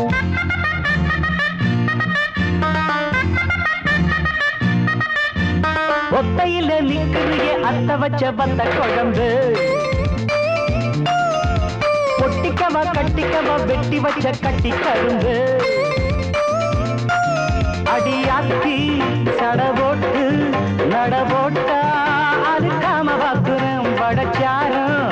ஒத்தையில அத்த வச்ச பத்த குழம்பு. பொட்டிக்கவா கட்டிக்கவா வெட்டி வச்ச கட்டி கரும்பு. அடியாத்தி சட போட்டு நட போட்டா அதுக்காம பாக்குறேன் வடச்சாரம்.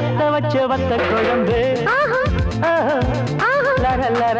அத்த வச்ச வத்த குழம்பு. ஆஹா, ஆஹா, ஆஹா. லர லர.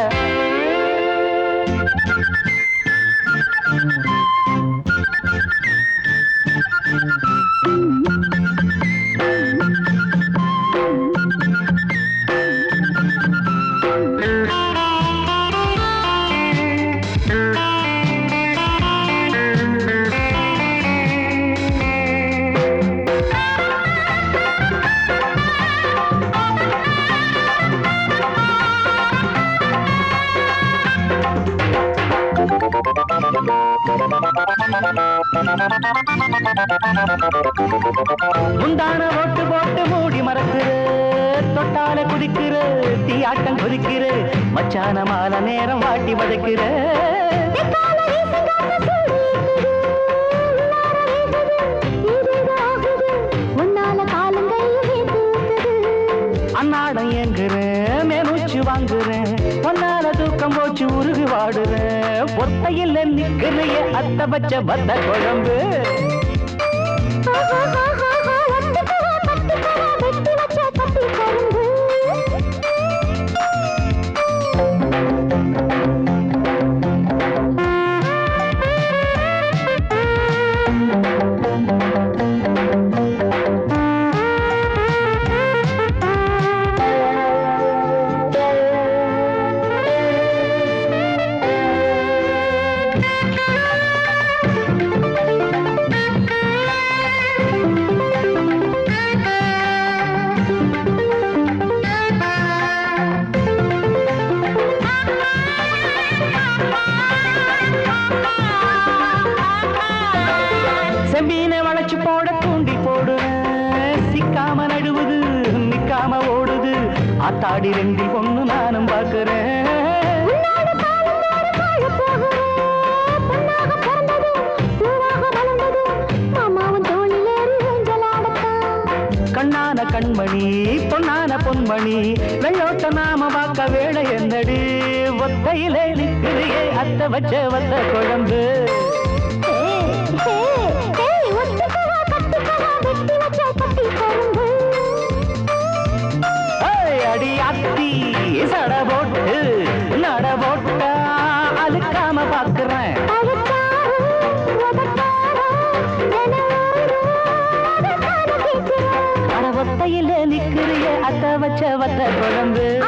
உண்டான ஓட்டு போட்டு மூடி மறக்குற தொட்டால குதிக்கிற தீயாட்டம் குதிக்கிற மச்சான மால நேரம் வாட்டி வதைக்கிற. அன்னாடம் வீசுங்காத்த மேலூச்சு வாங்குறேன் போச்சு பொத்தையில் நிக்கிறைய அத்த வச்ச பத்த குழம்பு. செம்பீனை வளைச்சு போட தூண்டி போடுறேன் சிக்காம நடுவுது நிக்காம ஓடுது. ஆத்தாடி ரெண்டில் பொண்ணு நானும் பார்க்கிறேன். பொன்மணி பொன்னான பொன்மணி வெள்ளோட்ட நாம பார்க்க வேலை என்னடி? ஒத்தையிலே நிற்கிறியே அத்த வச்ச வந்த குழம்பு. அதைத்தானே கேட்கிறேன். குழம்பு